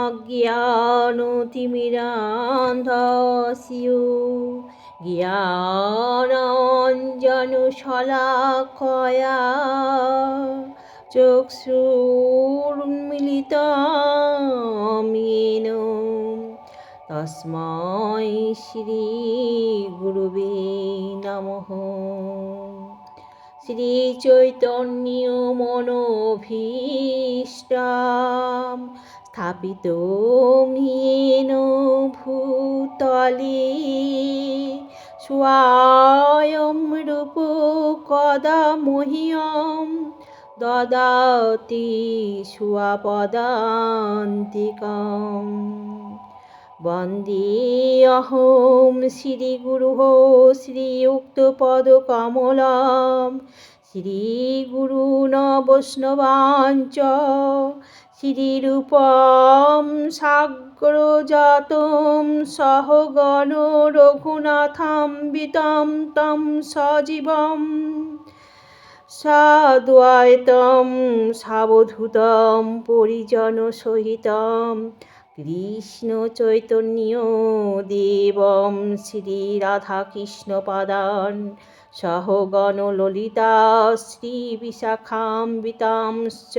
অজ্ঞানতিমিরান্ধস্যু। জ্ঞানঞ্জনশলাকয়া চক্ষুর্মিলিতমেন তস্মৈ শ্রী গুরুবে নমঃ। শ্রী চৈতন্য মনোভীষ্টাম স্থাপিত येन ভূতলে, স্বয়ং রূপ কদা মহ্যম, দদাতি স্বপদান্তিকম বন্দে অহং শ্রীগুরুः শ্রীযুক্তপদকমলম শ্রীগুরুণ বৈষ্ণবাঞ্চ শ্রীরূপম সাগ্রজাতম সহগণ রঘুনাথাম্বিতম তম সজীবম। সাদ্বৈতম সাবধূতম পরিজন সহিতম কৃষ্ণ চৈতন্য দেবম শ্রী রাধাকৃষ্ণ পাদান সহগণ ললিতা শ্রী বিশাখাম্বিতাংশ্চ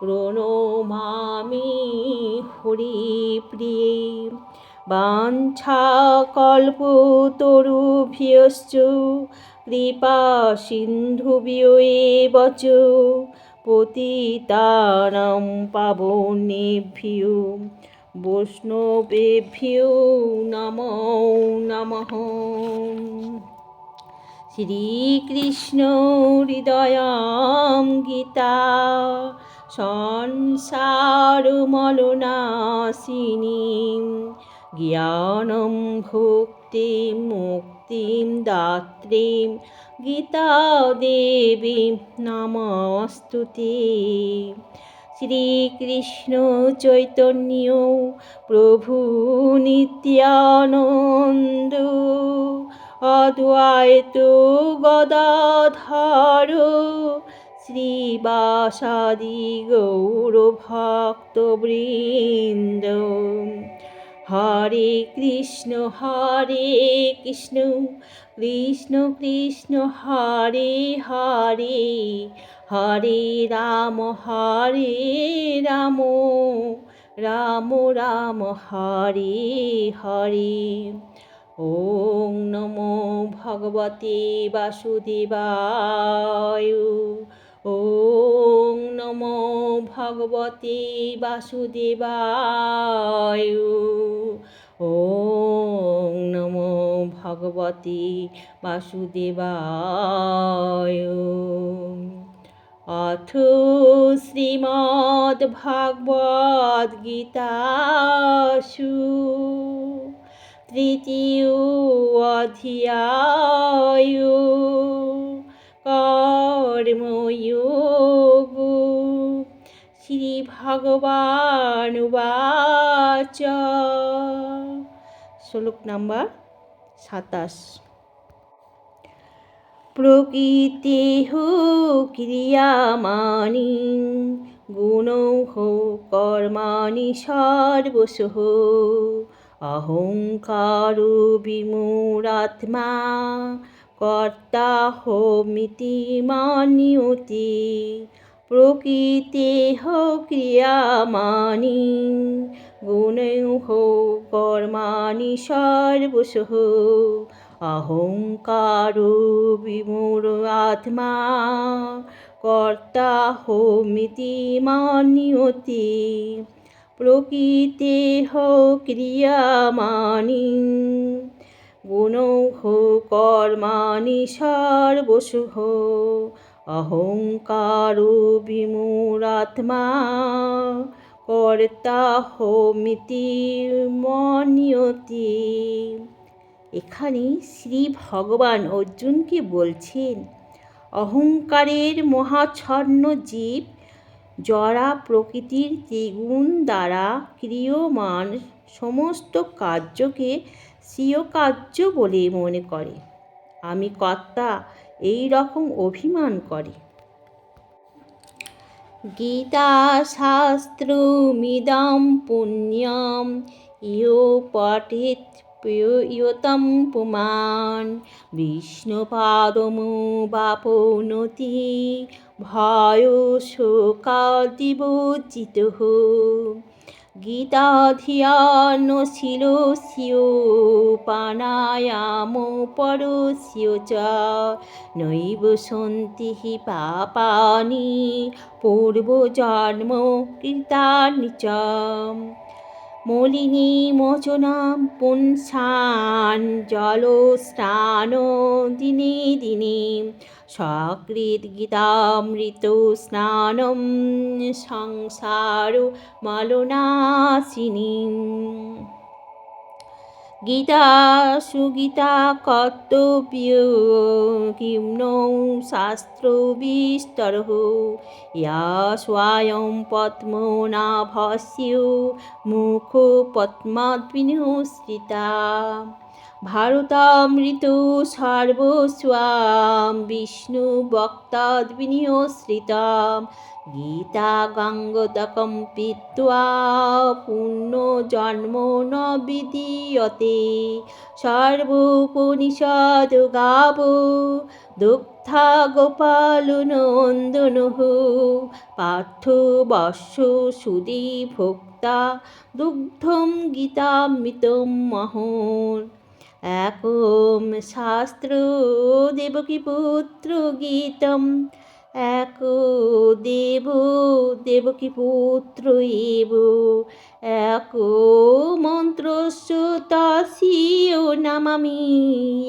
প্রণমামি হরিপ্রিয়ে। বাঞ্ছাকল্পতরুভ্যশ্চ কৃপা সিন্ধুভ্যো এব চ পতিতানাং পাবনেভ্যো বৈষ্ণবেভ্যো নমো নমঃ। শ্রীকৃষ্ণ হৃদয়াং গীতা সংসারমলনাশিনীं। জ্ঞাनं ভুক্তিं মুক্তিं গীতা দেবী নমস্তুতে। শ্রীকৃষ্ণ চৈতন্য প্রভু নিত্যানন্দ। অদ্বৈত গদাধর শ্রীবাসাদি গৌরভক্তবৃন্দ। হরে কৃষ্ণ হরে কৃষ্ণ কৃষ্ণ কৃষ্ণ, হরে হরে হরে রাম হরে রাম রাম রাম, হরে হরে। ওং নমো ভগবতে বাসুদেবায়। ভগবতে বাসুদেবায়। ওং নমো ভগবতে বাসুদেবায়। অথ শ্রীমদ্ভাগবত গীতাসু। তৃতীয় অধ্যায় কর্ময়োগ। শ্রী ভগবান বাচ শ্লোক নাম্বার সাতাশ। প্রকৃতি হো ক্রিয়ামানি গুণ হো কর্মাণি সর্বসহ। অহংকার বিমূঢ়াত্মা, কর্তা হোমিতি মানিয়তি। প্রকৃতে ক্রিয়ামানি গুণৌ কর্মাণি সর্বসহ। অহংকার বিমূঢ় আত্মা, কর্তা হোমিতি মানিয়তি। প্রকৃতে ক্রিয়ামানি গুণৌ কর্মাণি সর্বশুহ অহংকার বিমূঢ়াত্মা কর্তা হোমিতি মনিয়তি। এখানে শ্রী ভগবান অর্জুনকে বলছেন, অহংকারের মহাচ্ছন্ন জীব জরা প্রকৃতির ত্রিগুণ দ্বারা ক্রিয়মান সমস্ত কার্যকে স্বীয় কার্য বলে মনে করে। আমি কর্তা এই রকম অভিমান করে। গীতা শাস্ত্রমিদম পুণ্যম ইয় পঠেত প্রিয়তম পুমান বিষ্ণুপাদমো বাপনতি ভয় শোকাদিবোচিত গীতাধিয়ানশীল স্যো প্রাণায়াম পরস্য চ। নৈব সন্তি হি পাপানি পূর্বজন্ম কৃতানি চ। মলিনী মোচনাম পুংসান জলস্নান দিনে দিনে। সকৃত গীতামৃত স্নানম সংসার মালনাশিনী গীতা সুগীতা কর্তব্য কিম্ন শাস্ত্র বিস্তর ইয়া স্বয়ং পদ্মনাভস্য মুখ পদ্মাদ্বিনুসৃতা। ভারতামৃত সর্বস্বাম, বিষ্ণু বক্তাদ্বিনিয়শ্রিতাম গীতা গঙ্গদকম পিত্বা পুণ্যজন্ম ন বিদীয়তে সর্বোপনিষদ গাব দুগ্ধা গোপালনন্দনঃ পার্থ বর্ষ সুদী ভোক্তা দুগ্ধম গীতামৃতম মহন একম শাস্ত্র দেবকী পুত্র গীতম এক দেব দেবকী পুত্র এব এক মন্ত্রস্য তস্য নামামি,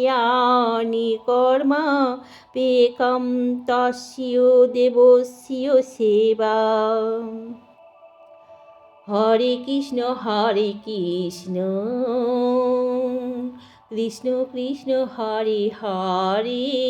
ইয়ানি কর্মা পেকম তস্য দেবস্য সেবা। হরে কৃষ্ণ হরে কৃষ্ণ কৃষ্ণ কৃষ্ণ, হরে হরে।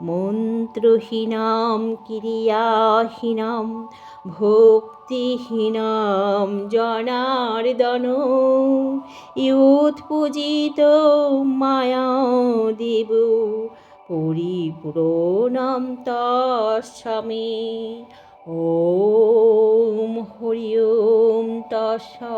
মন্ত্রহীনাম ক্রিয়াহীনাম ভক্তিহীনাম জনার্দন ইউৎপূজিত মায়া দেব পরিপূর্ণম ওম হরি ওম তৎসৎ